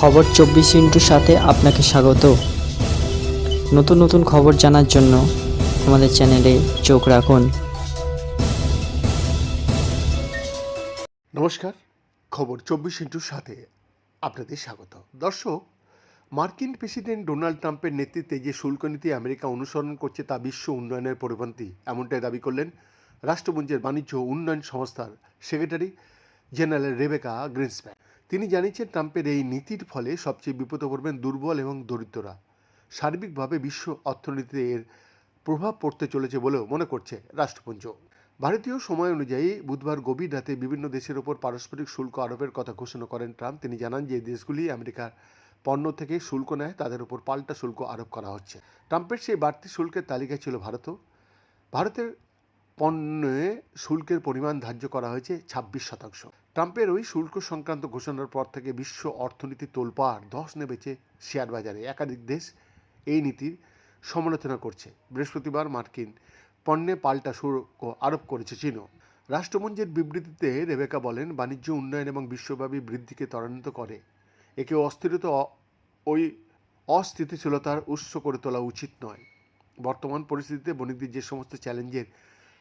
খবর চব্বিশ ইন্টুর সাথে আপনাকে স্বাগত। নতুন নতুন খবর জানার জন্য আমাদের চ্যানেলে চোখ রাখুন। নমস্কার, খবর চব্বিশ ইন্টুর সাথে আপনাদের স্বাগত। দর্শক, মার্কিন প্রেসিডেন্ট ডোনাল্ড ট্রাম্পের নেতৃত্বে যে শুল্ক নীতি আমেরিকা অনুসরণ করছে তা বিশ্ব উন্নয়নের পরিপন্থী, এমনটাই দাবি করলেন রাষ্ট্রপুঞ্জের বাণিজ্য উন্নয়ন সংস্থার সেক্রেটারি জেনারেল রেবেকা গ্রিন্সম্যান। তিনি জানিয়েছেন ট্রাম্পের এই নীতির ফলে সবচেয়ে বিপদে পড়বেন দুর্বল এবং দরিদ্ররা। সার্বিকভাবে বিশ্ব অর্থনীতিতে এর প্রভাব পড়তে চলেছে বলেও মনে করছে রাষ্ট্রপুঞ্জ। ভারতীয় সময় অনুযায়ী বুধবার গভীর রাতে বিভিন্ন দেশের ওপর পারস্পরিক শুল্ক আরোপের কথা ঘোষণা করেন ট্রাম্প। তিনি জানান যে দেশগুলি আমেরিকার পণ্য থেকে শুল্ক নেয়, তাদের উপর পাল্টা শুল্ক আরোপ করা হচ্ছে। ট্রাম্পের সেই বাড়তি শুল্কের তালিকায় ছিল ভারতও। ভারতের পণ্যে শুল্কের পরিমাণ ধার্য করা হয়েছে ছাব্বিশ শতাংশ। ট্রাম্পের ওই শুল্ক সংক্রান্ত ঘোষণার পর থেকে বিশ্ব অর্থনীতি তোলপাড়, ধস নেমেছে শেয়ার বাজারে। একাধিক দেশ এই নীতির সমালোচনা করছে। বৃহস্পতিবার মার্কিন পণ্যে পাল্টা শুল্ক আরোপ করেছে চীনও। রাষ্ট্রপুঞ্জের বিবৃতিতে রেবেকা বলেন, বাণিজ্য উন্নয়ন এবং বিশ্বব্যাপী বৃদ্ধিকে ত্বরান্বিত করে। একে অস্থিরতা ওই অস্থিতিশীলতার উৎস করে তোলা উচিত নয়। বর্তমান পরিস্থিতিতে বণিকদের যে সমস্ত চ্যালেঞ্জের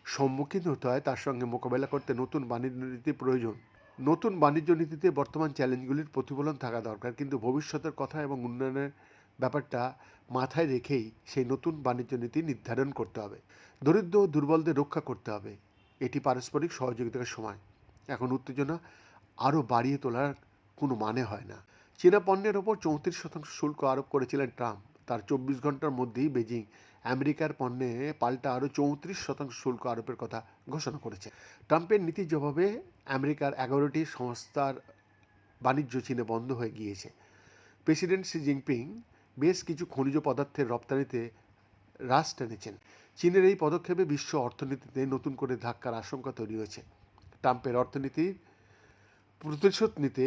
সম্মুখীন হতে হয়, তার সঙ্গে মোকাবেলা করতে নতুন বাণিজ্য নীতি প্রয়োজন। নতুন বাণিজ্য নীতিতে বর্তমান চ্যালেঞ্জগুলির প্রতিফলন থাকা দরকার, কিন্তু ভবিষ্যতের কথা এবং উন্নয়নের ব্যাপারটা মাথায় রেখেই সেই নতুন বাণিজ্য নীতি নির্ধারণ করতে হবে। দরিদ্র ও দুর্বলদের রক্ষা করতে হবে। এটি পারস্পরিক সহযোগিতার সময়। এখন উত্তেজনা আরও বাড়িয়ে তোলার কোনো মানে হয় না। চীনা পণ্যের ওপর চৌত্রিশ শতাংশ শুল্ক আরোপ করেছিলেন ট্রাম্প। তার চব্বিশ ঘণ্টার মধ্যেই বেজিং আমেরিকার পণ্যে পাল্টা আরও চৌত্রিশ শতাংশ শুল্ক আরোপের কথা ঘোষণা করেছে। ট্রাম্পের নীতির জবাবে আমেরিকার এগারোটি সংস্থার বাণিজ্য চীনে বন্ধ হয়ে গিয়েছে। প্রেসিডেন্ট শি জিনপিং বেশ কিছু খনিজ পদার্থের রপ্তানিতে হ্রাস টেনেছেন। চীনের এই পদক্ষেপে বিশ্ব অর্থনীতিতে নতুন করে ধাক্কার আশঙ্কা তৈরি হয়েছে। ট্রাম্পের অর্থনীতির প্রতিশোধ নিতে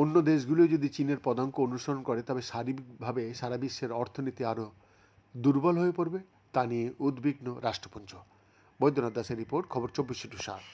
অন্য দেশগুলো যদি চীনের পদাঙ্ক অনুসরণ করে, তবে শারীরিকভাবে সারা বিশ্বের অর্থনীতি আরও দুর্বল হয়ে পড়বে, তা নিয়ে উদ্বিগ্ন রাষ্ট্রপুঞ্জ। বৈদ্যনাথ দাসের রিপোর্ট, খবর চব্বিশে টু সাত